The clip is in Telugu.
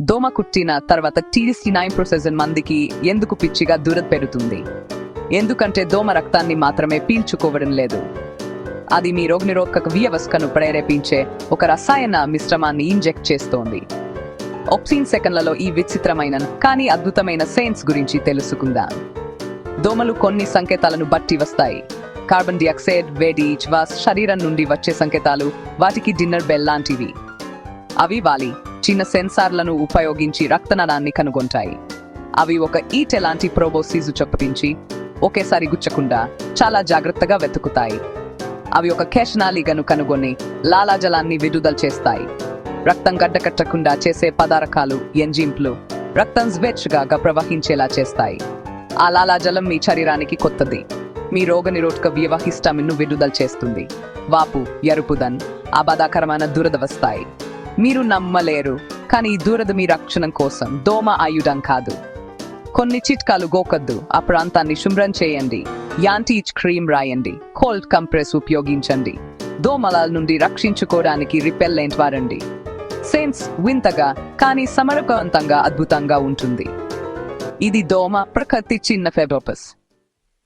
దోమ కుట్టిన తర్వాత టీడీసీ నైన్ ప్రొసెజన్ మందికి ఎందుకు పిచ్చిగా దూరం పెరుగుతుంది ఎందుకంటే దోమ రక్తాన్ని మాత్రమే పీల్చుకోవడం లేదు. అది మీ రోగనిరోధక వ్యవస్థను ప్రేరేపించే ఒక రసాయన మిశ్రమాన్ని ఇంజెక్ట్ చేస్తోంది. ఆక్సిన్ సెకండ్లలో ఈ విచిత్రమైన కానీ అద్భుతమైన సైన్స్ గురించి తెలుసుకుందాం. దోమలు కొన్ని సంకేతాలను బట్టి వస్తాయి. కార్బన్ డైఆక్సైడ్ వేడి శ్వాస శరీరం నుండి వచ్చే సంకేతాలు వాటికి డిన్నర్ బెల్ లాంటివి. అవి వాలి. చిన్న సెన్సార్లను ఉపయోగించి రక్తనాళాన్ని కనుగొంటాయి. అవి ఒక ఈట్ ఎలాంటి ప్రోబోసీజు చొప్పించి ఒకేసారి గుచ్చకుండా చాలా జాగ్రత్తగా వెతుకుతాయి. అవి ఒక కేశనాళిగను కనుగొని లాలాజలాన్ని విడుదల చేస్తాయి. రక్తం గడ్డకట్టకుండా చేసే పదారకాలు ఎంజింపులు రక్తం స్వేచ్ఛగా ప్రవహించేలా చేస్తాయి. ఆ లాలాజలం మీ శరీరానికి కొత్తది. మీ రోగనిరోధక వ్యవహిస్టమిన్ను విడుదల చేస్తుంది. వాపు ఎరుపుదన్ అబాధాకరమైన దురద వస్తాయి మీరు నమ్మలేరు కానీ ఈ దురద మీ రక్షణ కోసం. దోమ ఆయుధం కాదు. కొన్ని చిట్కాలు గోకద్దు. ఆ ప్రాంతాన్ని శుభ్రం చేయండి. యాంటీచ్ క్రీమ్ రాయండి. కోల్డ్ కంప్రెస్ ఉపయోగించండి. దోమల నుండి రక్షించుకోవడానికి రిపెల్లెంట్ వాడండి. సెన్స్ వింతగా కానీ సమరకవంతంగా అద్భుతంగా ఉంటుంది. ఇది దోమ ప్రకృతి చిన్న ఫెబోపస్.